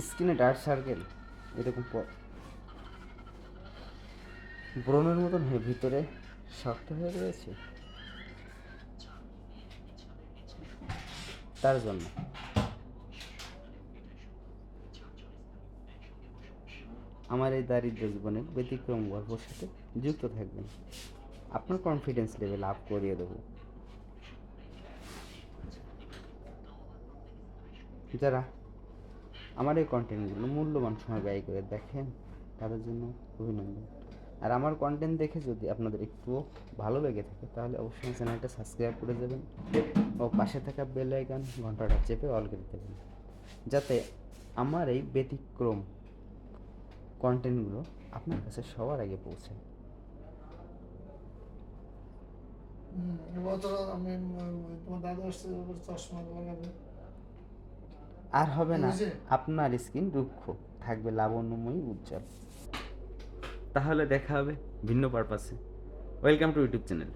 স্কিনে dark circle, এরকম প- ব্রণের মতন হয়ে ভিতরে শক্ত হয়ে রয়েছে? তার জন্য। আমার এই দারিদ্র জীবনের ব্যতিক্রম গল্পের সাথে যুক্ত থাকবেন। আপনার কনফিডেন্স লেভেল আপ করিয়ে দেবো। যারা আমার এই কন্টেন্টগুলো মূল্যবান সময় ব্যয় করে দেখেন, তাদের জন্য অভিনন্দন। আর আমার কন্টেন্ট দেখে যদি আপনাদের একটুও ভালো লেগে থাকে, তাহলে অবশ্যই চ্যানেলটা সাবস্ক্রাইব করে দেবেন ও পাশে থাকা বেল আইকন ঘন্টাটা চেপে অল করে দেবেন। যাতে আমার এই ব্যতিক্রম কন্টেন্টগুলো আপনার কাছে সবার আগে এবছর আমি, তোমার চশমা আর হবে না। আপনার স্কিন রুক্ষ থাকবে লাবণ্যময়ী উজ্জ্বল। তাহলে দেখা হবে ভিন্ন পারপাসে ওয়েলকাম টু ইউটিউব চ্যানেল